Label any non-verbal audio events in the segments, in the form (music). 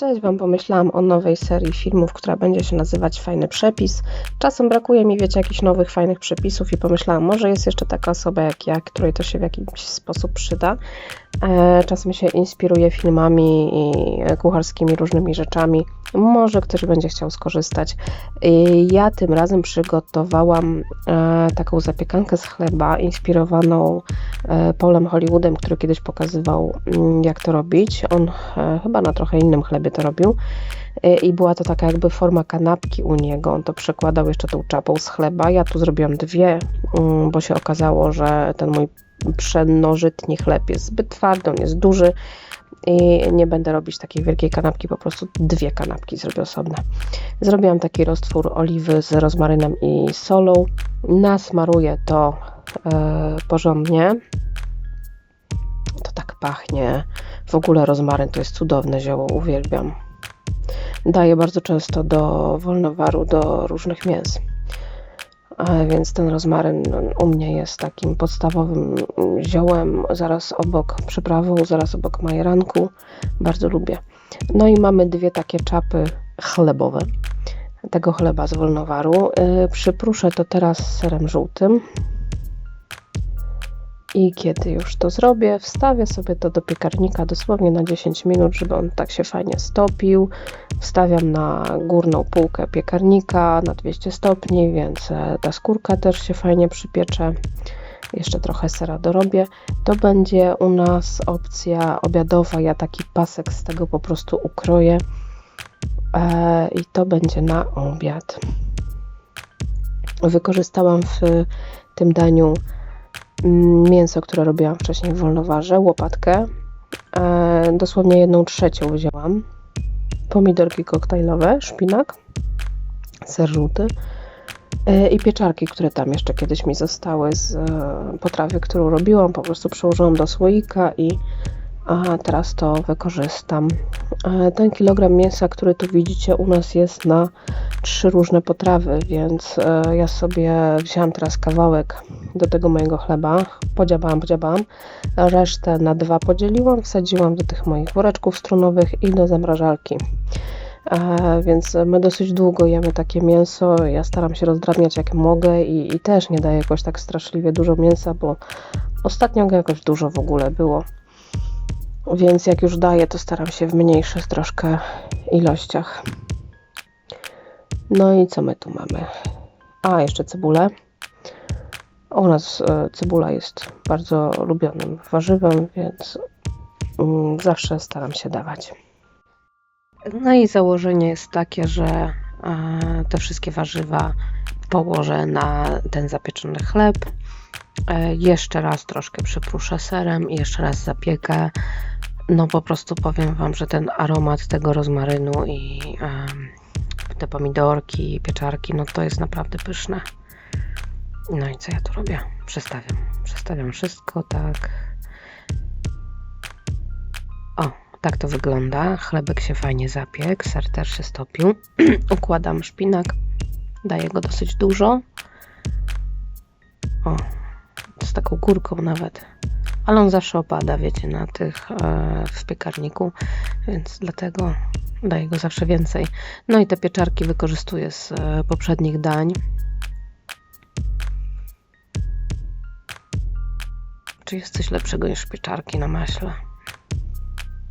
Cześć Wam, pomyślałam o nowej serii filmów, która będzie się nazywać Fajny Przepis. Czasem brakuje mi, wiecie, jakichś nowych, fajnych przepisów i pomyślałam, może jest jeszcze taka osoba jak ja, której to się w jakiś sposób przyda. E, czasem się inspiruję filmami i kucharskimi różnymi rzeczami. Może ktoś będzie chciał skorzystać. Ja tym razem przygotowałam e, taką zapiekankę z chleba inspirowaną e, Paulem Hollywoodem, który kiedyś pokazywał, mm, jak to robić. On chyba na trochę innym chlebie to robił. I była to taka jakby forma kanapki u niego. On to przekładał jeszcze tą czapą z chleba. Ja tu zrobiłam dwie, mm, bo się okazało, że ten mój przednożytni chleb jest zbyt twardy, on jest duży i nie będę robić takiej wielkiej kanapki, po prostu dwie kanapki zrobię osobne. Zrobiłam taki roztwór oliwy z rozmarynem i solą. Nasmaruję to e, porządnie. To tak pachnie. W ogóle rozmaryn to jest cudowne zioło, uwielbiam. Daję bardzo często do wolnowaru, do różnych mięs więc ten rozmaryn u mnie jest takim podstawowym ziołem, zaraz obok przyprawą, zaraz obok majeranku. Bardzo lubię. No i mamy dwie takie czapy chlebowe tego chleba z wolnowaru. Y, przypruszę to teraz serem żółtym. I kiedy już to zrobię, wstawię sobie to do piekarnika dosłownie na 10 minut, żeby on tak się fajnie stopił. Wstawiam na górną półkę piekarnika na 200 stopni, więc e, ta skórka też się fajnie przypiecze. Jeszcze trochę sera dorobię. To będzie u nas opcja obiadowa. Ja taki pasek z tego po prostu ukroję. E, I to będzie na obiad. Wykorzystałam w tym daniu mięso, które robiłam wcześniej w wolnowarze, łopatkę. E, dosłownie jedną trzecią wzięłam. Pomidorki koktajlowe, szpinak, ser żółty e, i pieczarki, które tam jeszcze kiedyś mi zostały z e, potrawy, którą robiłam. Po prostu przełożyłam do słoika i a teraz to wykorzystam. E, ten kilogram mięsa, który tu widzicie, u nas jest na trzy różne potrawy, więc e, ja sobie wziąłam teraz kawałek do tego mojego chleba, podziabałam, podziabałam, resztę na dwa podzieliłam, wsadziłam do tych moich woreczków strunowych i do zamrażalki. E, więc my dosyć długo jemy takie mięso. Ja staram się rozdrabniać jak mogę i, i też nie daję jakoś tak straszliwie dużo mięsa, bo ostatnio jakoś dużo w ogóle było. Więc jak już daję, to staram się w mniejszych troszkę ilościach. No i co my tu mamy? A, jeszcze cebulę. U nas e, cebula jest bardzo lubionym warzywem, więc mm, zawsze staram się dawać. No i założenie jest takie, że e, te wszystkie warzywa położę na ten zapieczony chleb. E, jeszcze raz troszkę przypruszę serem jeszcze raz zapiekę. No po prostu powiem Wam, że ten aromat tego rozmarynu i te pomidorki, pieczarki, no to jest naprawdę pyszne. No i co ja tu robię? Przestawiam. Przestawiam wszystko, tak. O, tak to wygląda. Chlebek się fajnie zapiekł, ser też się stopił. (clears throat) Układam szpinak, daję go dosyć dużo. O, z taką górką nawet ale on zawsze opada, wiecie, na tych e, w piekarniku, więc dlatego daję go zawsze więcej. No i te pieczarki wykorzystuję z e, poprzednich dań. Czy jest coś lepszego niż pieczarki na maśle?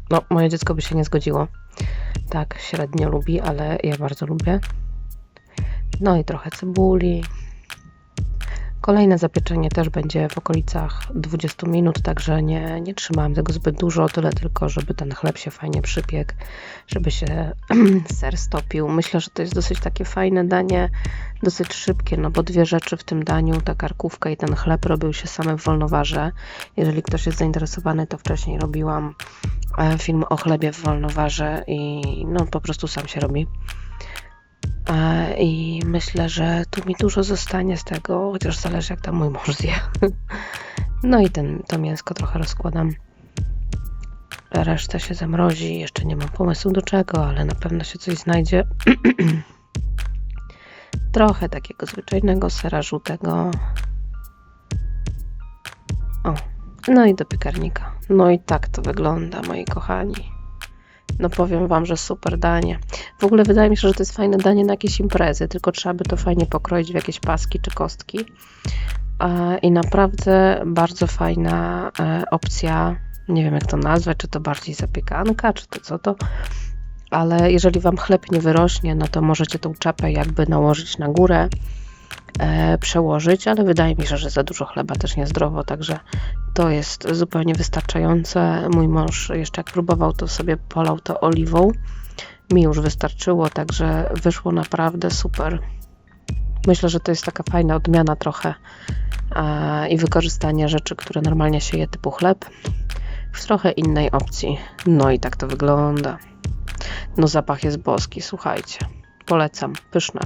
No, moje dziecko by się nie zgodziło. Tak, średnio lubi, ale ja bardzo lubię. No i trochę cebuli. Kolejne zapieczenie też będzie w okolicach 20 minut, także nie, nie trzymałam tego zbyt dużo, tyle tylko, żeby ten chleb się fajnie przypiekł, żeby się (clears throat) ser stopił. Myślę, że to jest dosyć takie fajne danie, dosyć szybkie, no bo dwie rzeczy w tym daniu, ta karkówka i ten chleb robią się same w wolnowarze. Jeżeli ktoś jest zainteresowany, to wcześniej robiłam e, film o chlebie w wolnowarze i no po prostu sam się robi. I myślę, że tu mi dużo zostanie z tego, chociaż zależy jak tam mój mąż zje. (laughs) No i ten, to mięsko trochę rozkładam. Reszta się zamrozi. Jeszcze nie mam pomysłu do czego, ale na pewno się coś znajdzie. (clears throat) trochę takiego zwyczajnego sera żółtego. O, no i do piekarnika. No i tak to wygląda, moi kochani. No powiem Wam, że super danie. W ogóle wydaje mi się, że to jest fajne danie na jakieś imprezy, tylko trzeba by to fajnie pokroić w jakieś paski czy kostki. E, I naprawdę bardzo fajna e, opcja. Nie wiem jak to nazwać, czy to bardziej zapiekanka, czy to co to. Ale jeżeli Wam chleb nie wyrośnie, no to możecie tą czapę jakby nałożyć na górę, przełożyć, ale wydaje mi się, że za dużo chleba też niezdrowo, także to jest zupełnie wystarczające. Mój mąż jeszcze jak próbował, to sobie polał to oliwą. Mi już wystarczyło, także wyszło naprawdę super. Myślę, że to jest taka fajna odmiana trochę e, i wykorzystanie rzeczy, które normalnie się je typu chleb w trochę innej opcji. No i tak to wygląda. No zapach jest boski, słuchajcie. Polecam, pyszne.